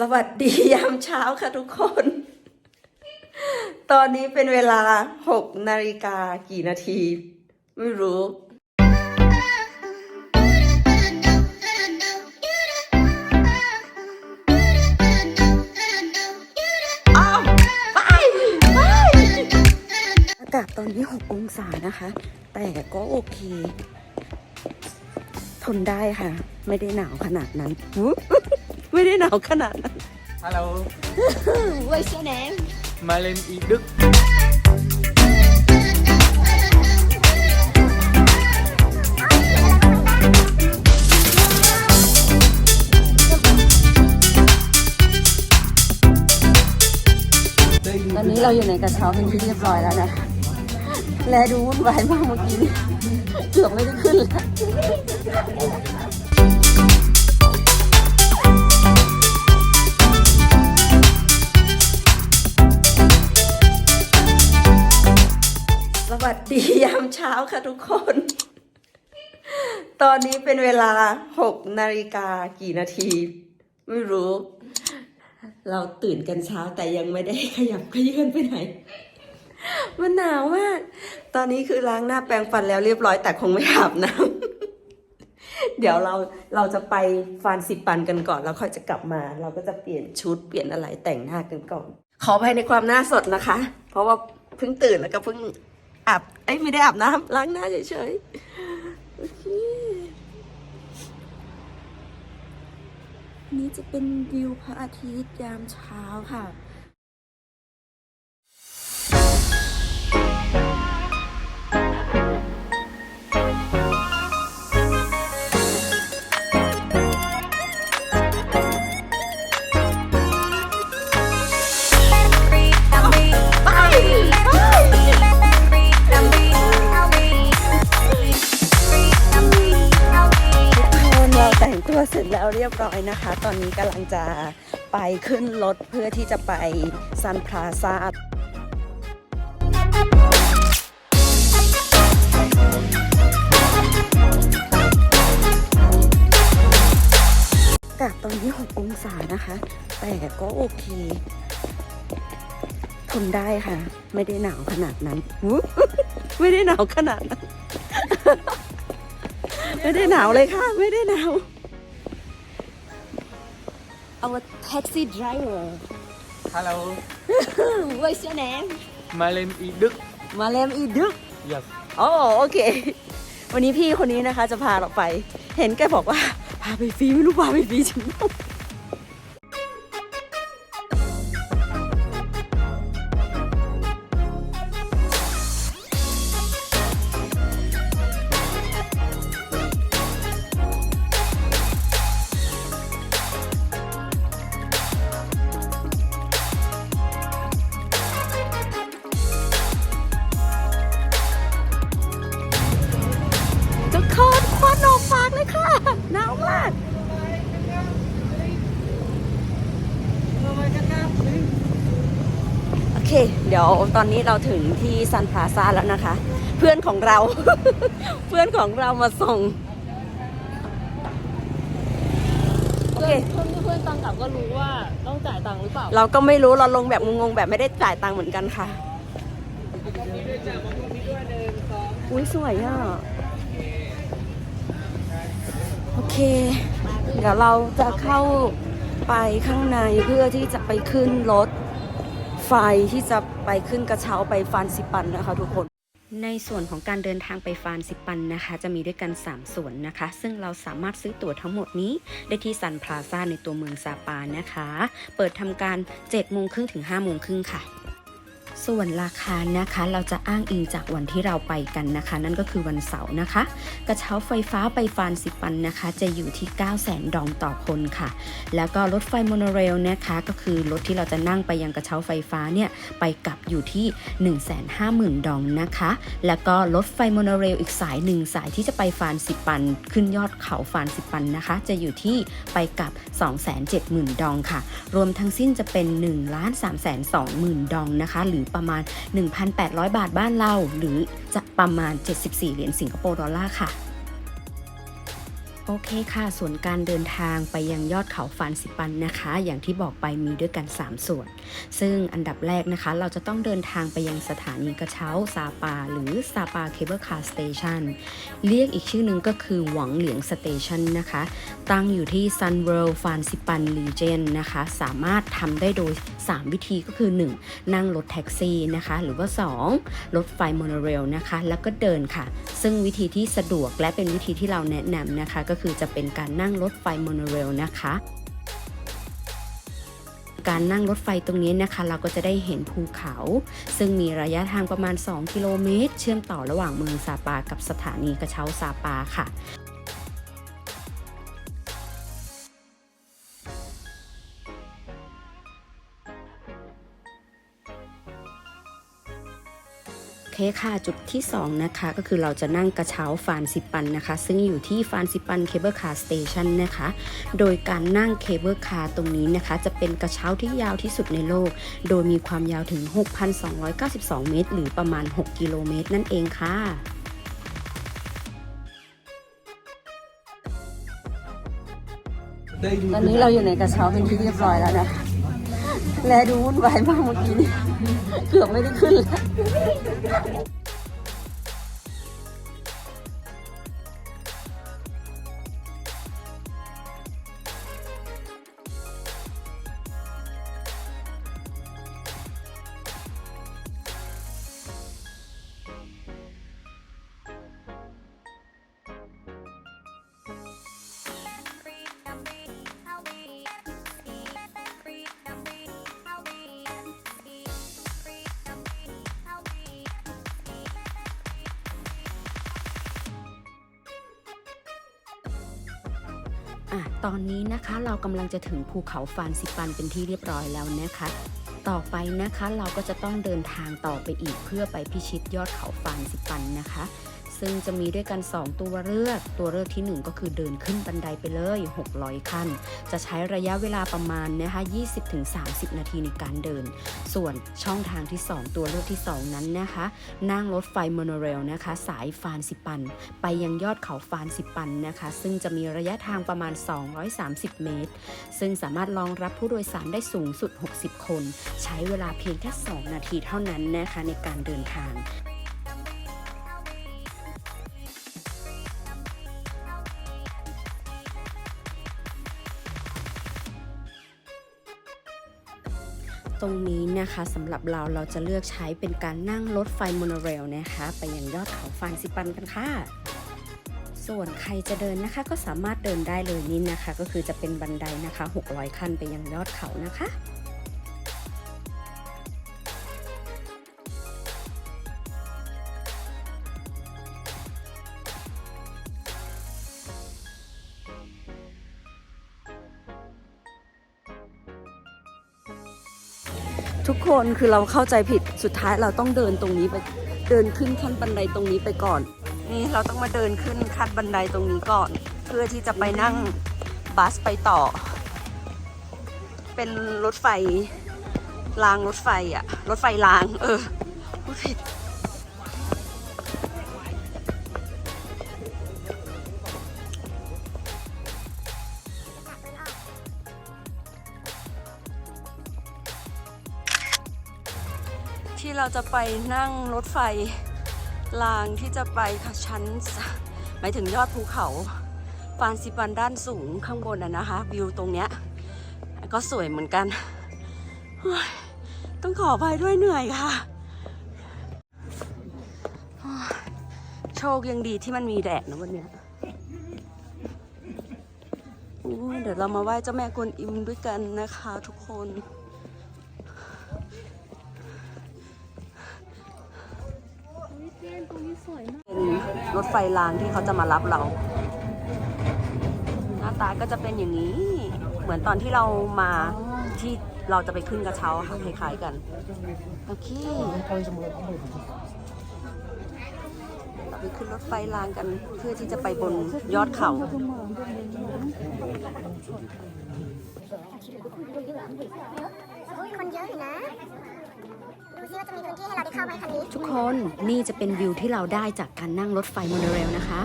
สวัสดียามเช้าค่ะทุกคน ตอนนี้เป็นเวลา6นาฬิกากี่นาที ไม่รู้ อ้าวไปไปอากาศตอนนี้6องศานะคะ แต่ก็โอเค ทนได้ค่ะ ไม่ได้หนาวขนาดนั้นอุ๊ย ไม่ได้หนาวขนาดนั้น Hello, What's your name? my name is Đức. ตอนนี้เราอยู่ในกระเช้าเป็นที่เรียบร้อยแล้วนะคะแลดูวุ่นวายมากเมื่อกี้นี้เกือบไม่ได้ขึ้นแล้ว สวัสดียามเช้าค่ะทุกคน ตอนนี้เป็นเวลา6นาฬิกากี่นาที ไม่รู้ เราตื่นกันเช้าแต่ยังไม่ได้ขยับขยื่นไปไหน มันหนาวมาก ตอนนี้คือล้างหน้าแปรงฟันแล้วเรียบร้อยแต่คงไม่อาบน้ำเดี๋ยวเราเราจะไปฟันสิบปันกันก่อน แล้วค่อยจะกลับมา เราก็จะเปลี่ยนชุดเปลี่ยนอะไรแต่งหน้ากันก่อน ขอภัยในความหน้าสดนะคะ เพราะว่าเพิ่งตื่นแล้วก็เพิ่ง อาบเอ้ยไม่ได้อาบน้ำล้างหน้าเฉยๆโอเคนี่จะเป็นวิวพระอาทิตย์ยามเช้าค่ะ ร้อยนะคะ ตอนนี้กำลังจะไปขึ้นรถเพื่อที่จะไปซันพลาซาอากาศตอนนี้ 6 องศานะคะ แต่ก็โอเค ทนได้ค่ะ ไม่ได้หนาวขนาดนั้น ไม่ได้หนาวขนาดนั้น ไม่ได้หนาวเลยค่ะ ไม่ได้หนาว Our taxi driver Hello, What's your name my name is Đức. มาเลมอีดึก Yes. อ๋อโอเค วันนี้พี่คนนี้นะคะจะพาเราไป เห็นแกบอกว่า พาไปฟรีไม่รู้พาไปฟรีจริง ดี๋ยวตอนนี้เราถึงที่ซันพลาซาแล้วนะคะ เพื่อนของเรา เพื่อนของเรามาส่งโอเคเพื่อนเพื่อนตังกลับก็รู้ว่าต้องจ่ายตังค์หรือเปล่า เราก็ไม่รู้เราลงแบบงงๆแบบไม่ได้จ่ายตังค์เหมือนกันค่ะอุ้ยสวยอะโอเค เดี๋ยวเราจะเข้าไปข้างในเพื่อที่จะไปขึ้นรถ ไฟที่จะไปขึ้นกระเช้าไปฟานซิปันนะคะทุกคน ในส่วนของการเดินทางไปฟานซิปันนะคะ จะมีด้วยกัน 3 ส่วนนะคะ ซึ่งเราสามารถซื้อตั๋วทั้งหมดนี้ ได้ที่ซันพลาซ่าในตัวเมืองซาปานะคะ เปิดทำการ7โมงครึ่งถึง5โมงครึ่งค่ะ ส่วนราคานะคะเราจะอ้างอิงจากวันที่เราไปกันนะคะ นั่นก็คือวันเสาร์นะคะ กระเช้าไฟฟ้าไปฟานซิปันนะคะ จะอยู่ที่ 9 0 0 0 0 0ดองต่อคนค่ะ แล้วก็รถไฟโมโนเรลนะคะ ก็คือรถที่เราจะนั่งไปยังกระเช้าไฟฟ้าเนี่ยไปกลับอยู่ที่ 150,000 ดองนะคะ แล้วก็รถไฟโมโนเรลอีกสายหนึ่งสายที่จะไปฟานซิปัน ขึ้นยอดเขาฟานซิปันนะคะ จะอยู่ที่ไปกลับ 270,000 ดองค่ะ รวมทั้งสิ้นจะเป็น1ล้าน3 2 0 0 0 0 ดองนะคะ หรือประมาณ 1,800 บาทบ้านเรา หรือจะประมาณ 74 เหรียญสิงคโปร์ดอลลาร์ค่ะ โอเคค่ะ ส่วนการเดินทางไปยังยอดเขาฟานซิปันนะคะ อย่างที่บอกไปมีด้วยกัน 3 ส่วน ซึ่งอันดับแรกนะคะ เราจะต้องเดินทางไปยังสถานีกระเช้าซาปา หรือซาปาเคเบิลคาร์สเตชันเรียกอีกชื่อนึงก็คือหวังเหลียงสเตชันนะคะ ตั้งอยู่ที่ Sun World ฟานซิปันรีเจนนะคะ สามารถทำได้โดย 3 วิธีก็คือ 1. นั่งรถแท็กซี่นะคะ หรือว่า 2. รถไฟโมโนเรลนะคะ แล้วก็เดินค่ะ ซึ่งวิธีที่สะดวกและเป็นวิธีที่เราแนะนำนะคะก็คือจะเป็นการนั่งรถไฟโมโนเรลนะคะ การนั่งรถไฟตรงนี้นะคะ เราก็จะได้เห็นภูเขา ซึ่งมีระยะทางประมาณ 2 กิโลเมตร เชื่อมต่อระหว่างเมืองซาปากับสถานีกระเช้าซาปาค่ะ เคค่ะจุดที่ 2 นะคะ ก็คือเราจะนั่งกระเช้าฟานซิปันนะคะ ซึ่งอยู่ที่ฟานซิปันเคเบิลคาร์สเตชันนะคะ โดยการนั่งเคเบิลคาร์ตรงนี้นะคะ จะเป็นกระเช้าที่ยาวที่สุดในโลก โดยมีความยาวถึง 6,292 เมตร หรือประมาณ 6 กิโลเมตร นั่นเองค่ะตอนนี้เราอยู่ในกระเช้าเป็นที่เรียบร้อยแล้วนะคะ แลดูวุ่นวายมากเมื่อกี้นี่เกือบไม่ได้ขึ้นแล้ว อะตอนนี้นะคะเรากำลังจะถึงภูเขาฟานซิปันเป็นที่เรียบร้อยแล้วนะคะ ต่อไปนะคะเราก็จะต้องเดินทางต่อไปอีกเพื่อไปพิชิตยอดเขาฟานซิปันนะคะ ซึ่งจะมีด้วยกัน 2 ตัวเลือก ตัวเลือกที่ 1 ก็คือเดินขึ้นบันไดไปเลย 600 ขั้น จะใช้ระยะเวลาประมาณนะคะ 20-30 นาทีในการเดิน ส่วนช่องทางที่ 2 ตัวเลือกที่ 2 นั้นนะคะ นั่งรถไฟโมโนเรลนะคะ สายฟานซิปัน ไปยังยอดเขาฟานซิปันนะคะ ซึ่งจะมีระยะทางประมาณ 230 เมตร ซึ่งสามารถรองรับผู้โดยสารได้สูงสุด 60 คน ใช้เวลาเพียงแค่ 2 นาทีเท่านั้นนะคะในการเดินทาง ตรงนี้นะคะสำหรับเราเราจะเลือกใช้เป็นการนั่งรถไฟโมโนเรลนะคะ ไปยังยอดเขาฟานซิปันกันค่ะ ส่วนใครจะเดินนะคะ ก็สามารถเดินได้เลยนี่นะคะ ก็คือจะเป็นบันไดนะคะ 600 ขั้นไปยังยอดเขานะคะ คนคือเราเข้าใจผิดสุดท้ายเราต้องเดินตรงนี้ไปเดินขึ้นขั้นบันไดตรงนี้ไปก่อน นี่เราต้องมาเดินขึ้นขั้นบันไดตรงนี้ก่อน เพื่อที่จะไปนั่งบัสไปต่อ เป็นรถไฟรางรถไฟอะรถไฟราง เออพูดผิด เราจะไปนั่งรถไฟรางที่จะไปชั้น หมายถึงยอดภูเขาฟานซิปันด้านสูงข้างบนอะนะคะ วิวตรงเนี้ย ก็สวยเหมือนกัน ต้องขออภัยด้วยเหนื่อยค่ะ โชคยังดีที่มันมีแดดนะวันเนี้ยเดี๋ยวเรามาไหว้เจ้าแม่กวนอิมด้วยกันนะคะทุกคน เป็นรถไฟรางที่เขาจะมารับเรา หน้าตาก็จะเป็นอย่างนี้ เหมือนตอนที่เรามาที่เราจะไปขึ้นกระเช้าค่ะคล้ายๆกัน โอเค เราไปขึ้นรถไฟรางกันเพื่อที่จะไปบนยอดเขา คนเยอะอยู่นะ ทุกคนนี่จะเป็นวิวที่เราได้จากการนั่งรถไฟโมโนเรลนะคะ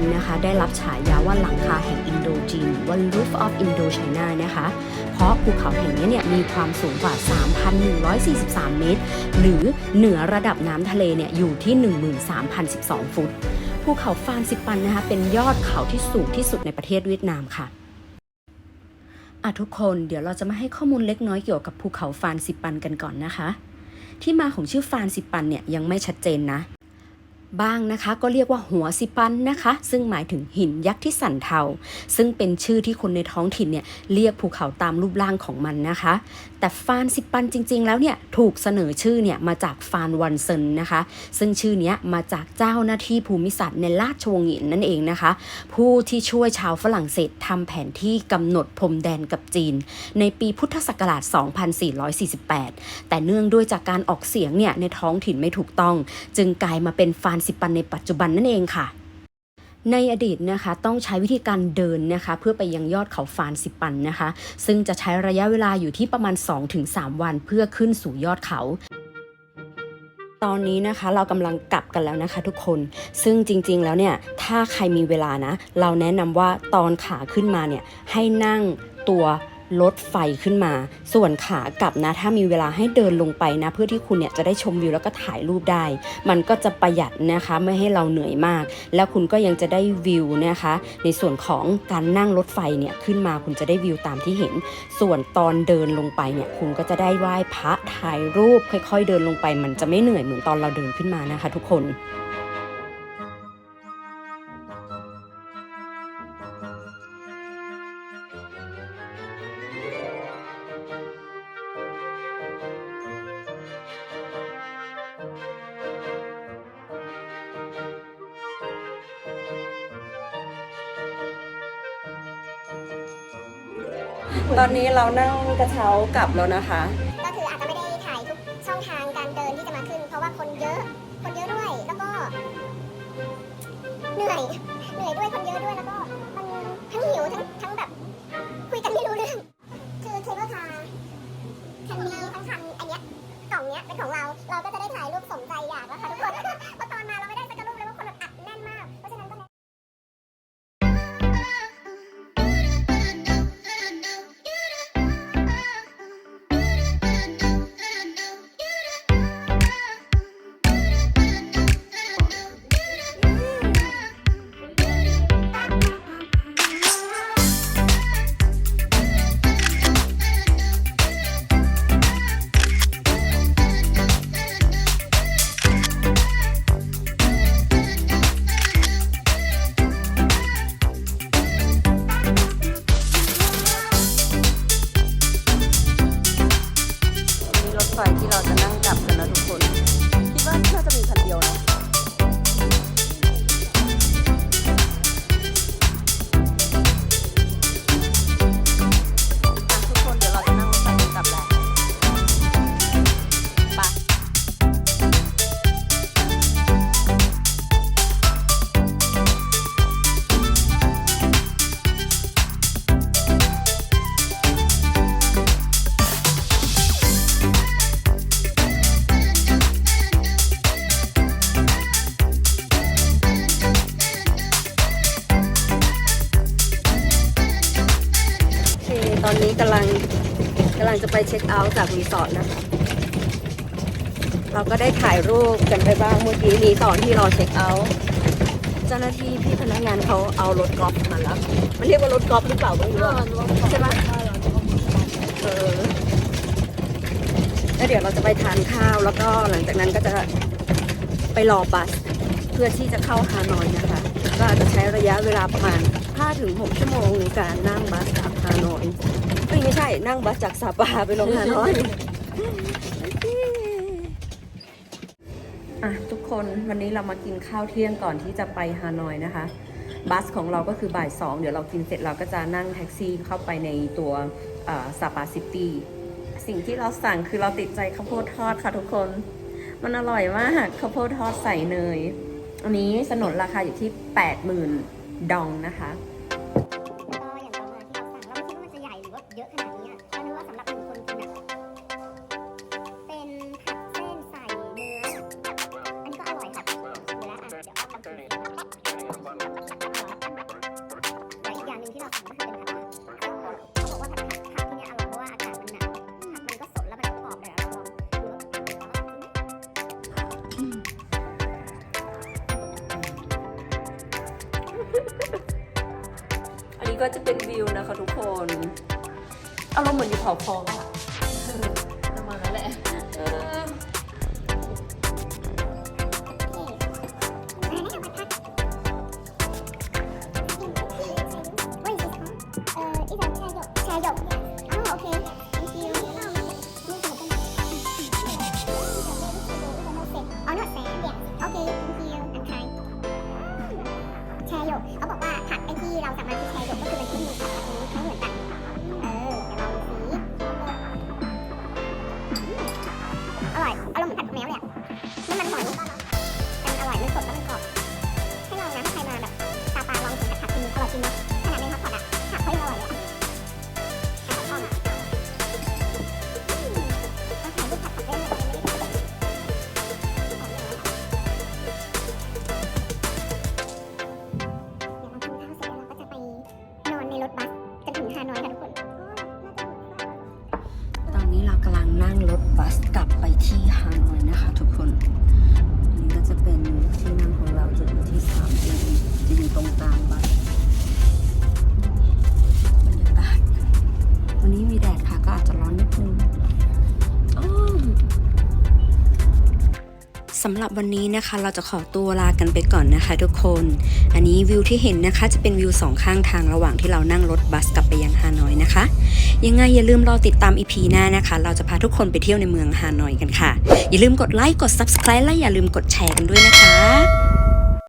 นซิปันนะคะ ได้รับฉายาว่าหลังคาแห่งอินโดจีนว่า Roof of Indochina นะคะ เพราะภูเขาแห่งนี้เนี่ยมีความสูงกว่า 3,143 เมตร หรือเหนือระดับน้ำทะเลเนี่ยอยู่ที่ 13,012 ฟุต ภูเขาฟานซิปันนะคะเป็นยอดเขาที่สูงที่สุดในประเทศเวียดนามค่ะอะทุกคนเดี๋ยวเราจะมาให้ข้อมูลเล็กน้อยเกี่ยวกับภูเขาฟานซิปันกันก่อนนะคะ ที่มาของชื่อฟานซิปันเนี่ยยังไม่ชัดเจนนะ บ้างนะคะ ก็เรียกว่าหัวซิปันนะคะ ซึ่งหมายถึงหินยักษ์ที่สันเทา ซึ่งเป็นชื่อที่คนในท้องถิ่นเนี่ยเรียกภูเขาตามรูปร่างของมันนะคะ แต่ฟานซิปันจริง ๆ แล้วเนี่ยถูกเสนอชื่อเนี่ยมาจากฟานวันเซนนะคะ ซึ่งชื่อเนี้ยมาจากเจ้าหน้าที่ภูมิศาสตร์ในราชวงศ์หยินนั่นเองนะคะ ผู้ที่ช่วยชาวฝรั่งเศสทำแผนที่กำหนดพรมแดนกับจีน ในปีพุทธศักราช 2448 แต่เนื่องด้วยจากการออกเสียงเนี่ยในท้องถิ่นไม่ถูกต้อง จึงกลายมาเป็นฟานซิปันในปัจจุบันนั่นเองค่ะ ในอดีตนะคะต้องใช้วิธีการเดินนะคะเพื่อไปยังยอดเขาฟานซิปันนะคะ ซึ่งจะใช้ระยะเวลาอยู่ที่ประมาณ 2-3 วันเพื่อขึ้นสู่ยอดเขาตอนนี้นะคะเรากำลังกลับกันแล้วนะคะทุกคน ซึ่งจริงๆแล้วเนี่ยถ้าใครมีเวลานะ เราแนะนำว่าตอนขาขึ้นมาเนี่ยให้นั่งตัว รถไฟขึ้นมา ส่วนขากลับนะถ้ามีเวลาให้เดินลงไปนะ เพื่อที่คุณเนี่ยจะได้ชมวิวแล้วก็ถ่ายรูปได้ มันก็จะประหยัดนะคะไม่ให้เราเหนื่อยมาก แล้วคุณก็ยังจะได้วิวนะคะ ในส่วนของการนั่งรถไฟเนี่ยขึ้นมาคุณจะได้วิวตามที่เห็น ส่วนตอนเดินลงไปเนี่ยคุณก็จะได้ไหว้พระถ่ายรูปค่อย ๆ เดินลงไป มันจะไม่เหนื่อยเหมือนตอนเราเดินขึ้นมานะคะ ทุกคน ตอนนี้เรานั่งกระเช้ากลับแล้วนะคะ ไฟที่เราจะนั่งกลับกันนะทุกคน คิดว่าน่าจะมีคันเดียวนะอะ จะไปเช็คเอาท์จากรีสอร์ทนะคะ เราก็ได้ถ่ายรูปกันไปบ้างเมื่อกี้นี้ตอนที่รอเช็คเอาท์เจ้าหน้าที่พี่พนักงานเขาเอารถกอล์ฟมาแล้วมันเรียกว่ารถกอล์ฟหรือเปล่าไม่รู้อะใช่ไหมเออแล้วเดี๋ยวเราจะไปทานข้าวแล้วก็หลังจากนั้นก็จะไปรอบัสเพื่อที่จะเข้าฮานอยนะคะ ก็อาจจะใช้ระยะเวลาประมาณ5-6ชั่วโมงในการนั่งบัสจากฮานอย เอ้ยไม่ใช่นั่งบัสจากซาปาไปลงฮานอยอะทุกคนวันนี้เรามากินข้าวเที่ยงก่อนที่จะไปฮานอยนะคะ บัสของเราก็คือบ่ายสองเดี๋ยวเรากินเสร็จเราก็จะนั่งแท็กซี่เข้าไปในตัวซาปาซิตี้สิ่งที่เราสั่งคือเราติดใจข้าวโพดทอดค่ะทุกคน มันอร่อยมากข้าวโพดทอดใส่เนย อันนี้สนนราคาอยู่ที่ 80,000 ดองนะคะ 啊，老門要婆婆。 หรับวันนี้นะคะ เราจะขอตัวลากันไปก่อนนะคะทุกคน อันนี้วิวที่เห็นนะคะจะเป็นวิวสองข้างทางระหว่างที่เรานั่งรถบัสกลับไปยังฮานอยนะคะ ยังไงอย่าลืมรอติดตามอีพีหน้านะคะ เราจะพาทุกคนไปเที่ยวในเมืองฮานอยกันค่ะ อย่าลืมกดไลค์กด subscribe และอย่าลืมกดแชร์กันด้วยนะคะ